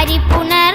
பறிப்புணர்